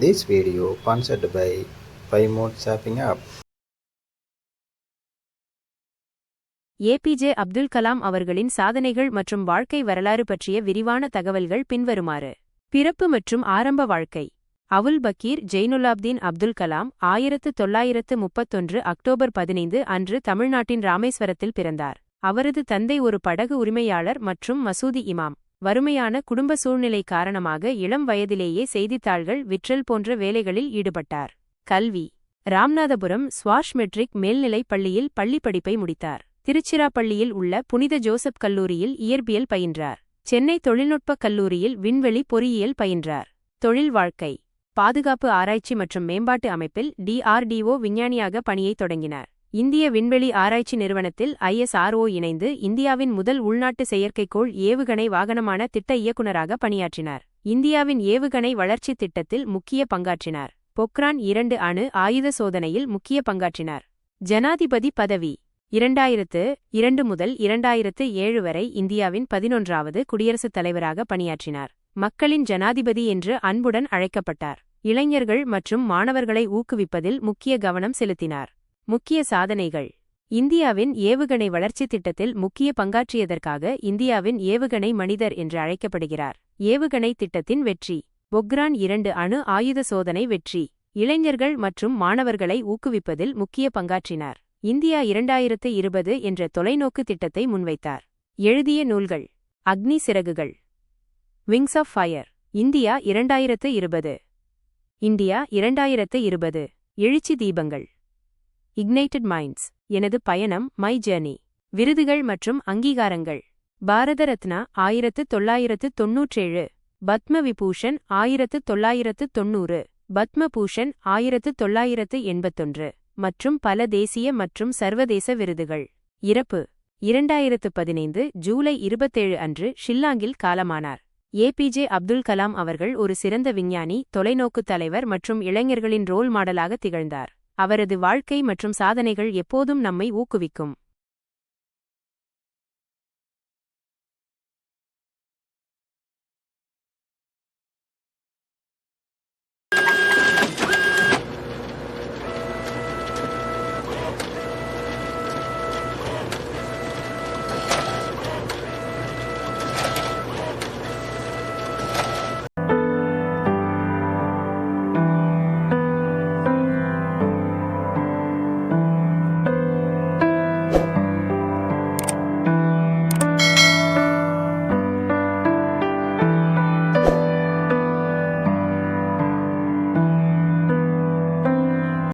This video sponsored by Paymode Shopping App. APJ Abdul Kalam அவர்களின் சாதனைகள் மற்றும் வாழ்க்கை வரலாறு பற்றிய விரிவான தகவல்கள் பின்வருமாறு. பிறப்பு மற்றும் ஆரம்ப வாழ்க்கை. அவுல் பக்கீர் ஜெய்னுலாப்தீன் அப்துல் கலாம் ஆயிரத்து தொள்ளாயிரத்து முப்பத்தொன்று அக்டோபர் பதினைந்து அன்று தமிழ்நாட்டின் ராமேஸ்வரத்தில் பிறந்தார். அவரது தந்தை ஒரு படகு உரிமையாளர் மற்றும் மசூதி இமாம். வறுமையான குடும்ப சூழ்நிலை காரணமாக இளம் வயதிலேயே செய்தித்தாள்கள் விற்றல் போன்ற வேலைகளில் ஈடுபட்டார். கல்வி. ராம்நாதபுரம் ஸ்வாஷ் மெட்ரிக் மேல்நிலைப் பள்ளியில் பள்ளிப் படிப்பை முடித்தார். திருச்சிராப்பள்ளியில் உள்ள புனித ஜோசப் கல்லூரியில் இயற்பியல் பயின்றார். சென்னை தொழில்நுட்பக் கல்லூரியில் விண்வெளி பொறியியல் பயின்றார். தொழில் வாழ்க்கை. பாதுகாப்பு ஆராய்ச்சி மற்றும் மேம்பாட்டு அமைப்பில் டிஆர்டிஓ விஞ்ஞானியாக பணியைத் தொடங்கினார். இந்திய விண்வெளி ஆராய்ச்சி நிறுவனத்தில் ஐஎஸ்ஆர்ஓ இணைந்து இந்தியாவின் முதல் உள்நாட்டு செயற்கைக்கோள் ஏவுகணை வாகனமான திட்ட இயக்குநராக பணியாற்றினார். இந்தியாவின் ஏவுகணை வளர்ச்சித் திட்டத்தில் முக்கிய பங்காற்றினார். பொக்ரான் இரண்டு அணு ஆயுத சோதனையில் முக்கிய பங்காற்றினார். ஜனாதிபதி பதவி இரண்டாயிரத்து இரண்டு முதல் இரண்டாயிரத்து ஏழு வரை இந்தியாவின் பதினொன்றாவது குடியரசுத் தலைவராக பணியாற்றினார். மக்களின் ஜனாதிபதி என்று அன்புடன் அழைக்கப்பட்டார். இளைஞர்கள் மற்றும் மாணவர்களை ஊக்குவிப்பதில் முக்கிய கவனம் செலுத்தினார். முக்கிய சாதனைகள். இந்தியாவின் ஏவுகணை வளர்ச்சித் திட்டத்தில் முக்கிய பங்காற்றியதற்காக இந்தியாவின் ஏவுகணை மனிதர் என்று அழைக்கப்படுகிறார். ஏவுகணை திட்டத்தின் வெற்றி. பொக்ரான் இரண்டு அணு ஆயுத சோதனை வெற்றி. இளைஞர்கள் மற்றும் மாணவர்களை ஊக்குவிப்பதில் முக்கிய பங்காற்றினார். இந்தியா இரண்டாயிரத்து இருபது என்ற தொலைநோக்கு திட்டத்தை முன்வைத்தார். எழுதிய நூல்கள். Agni Siragugal. Wings of fire. India இரண்டாயிரத்து இருபது. இந்தியா இரண்டாயிரத்து இருபது. எழுச்சி தீபங்கள். இக்னைட்டட் மைண்ட்ஸ் எனது பயணம் மை ஜேர்னி விருதுகள் மற்றும் அங்கீகாரங்கள். பாரத ரத்னா ஆயிரத்து தொள்ளாயிரத்து தொன்னூற்றேழு. பத்ம விபூஷன் ஆயிரத்து தொள்ளாயிரத்து தொன்னூறு. பத்மபூஷன் ஆயிரத்து தொள்ளாயிரத்து எண்பத்தொன்று. மற்றும் பல தேசிய மற்றும் சர்வதேச விருதுகள். இறப்பு இரண்டாயிரத்து பதினைந்து ஜூலை இருபத்தேழு அன்று ஷில்லாங்கில் காலமானார். ஏபிஜே அப்துல் கலாம் அவர்கள் ஒரு சிறந்த விஞ்ஞானி தொலைநோக்குத் தலைவர் மற்றும் இளைஞர்களின் ரோல் மாடலாக திகழ்ந்தார். அவரது வாழ்க்கை மற்றும் சாதனைகள் எப்போதும் நம்மை ஊக்குவிக்கும்.